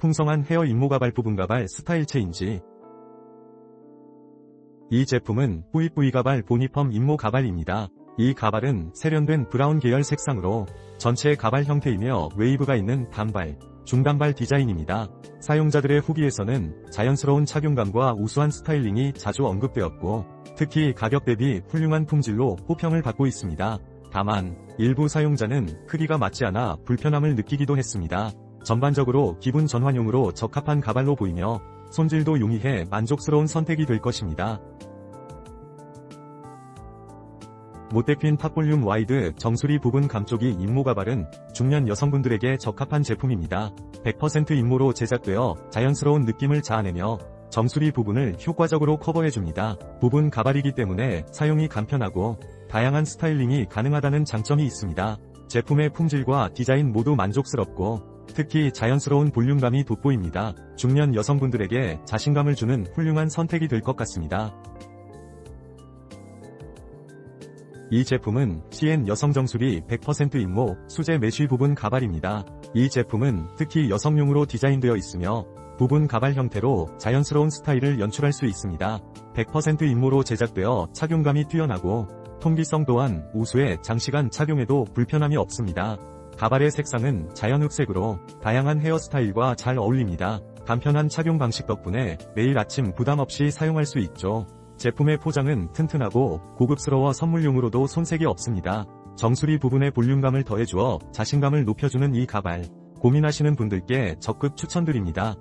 풍성한 헤어 임모 가발 부분 가발 스타일 체인지. 이 제품은 뿌이뿌이 가발 보니펌 임모 가발입니다. 이 가발은 세련된 브라운 계열 색상으로 전체 가발 형태이며 웨이브가 있는 단발, 중단발 디자인입니다. 사용자들의 후기에서는 자연스러운 착용감과 우수한 스타일링이 자주 언급되었고, 특히 가격 대비 훌륭한 품질로 호평을 받고 있습니다. 다만, 일부 사용자는 크기가 맞지 않아 불편함을 느끼기도 했습니다. 전반적으로 기분 전환용으로 적합한 가발로 보이며, 손질도 용이해 만족스러운 선택이 될 것입니다. 모테핀 탑볼륨 와이드 정수리 부분 감쪽이 임모 가발은 중년 여성분들에게 적합한 제품입니다. 100% 임모로 제작되어 자연스러운 느낌을 자아내며 정수리 부분을 효과적으로 커버해줍니다. 부분 가발이기 때문에 사용이 간편하고 다양한 스타일링이 가능하다는 장점이 있습니다. 제품의 품질과 디자인 모두 만족스럽고 특히 자연스러운 볼륨감이 돋보입니다. 중년 여성분들에게 자신감을 주는 훌륭한 선택이 될 것 같습니다. 이 제품은 CN 여성 정수리 100% 임모 수제 메쉬 부분 가발입니다. 이 제품은 특히 여성용으로 디자인되어 있으며 부분 가발 형태로 자연스러운 스타일을 연출할 수 있습니다. 100% 임모로 제작되어 착용감이 뛰어나고 통기성 또한 우수해 장시간 착용해도 불편함이 없습니다. 가발의 색상은 자연흑색으로 다양한 헤어스타일과 잘 어울립니다. 간편한 착용 방식 덕분에 매일 아침 부담 없이 사용할 수 있죠. 제품의 포장은 튼튼하고 고급스러워 선물용으로도 손색이 없습니다. 정수리 부분의 볼륨감을 더해주어 자신감을 높여주는 이 가발. 고민하시는 분들께 적극 추천드립니다.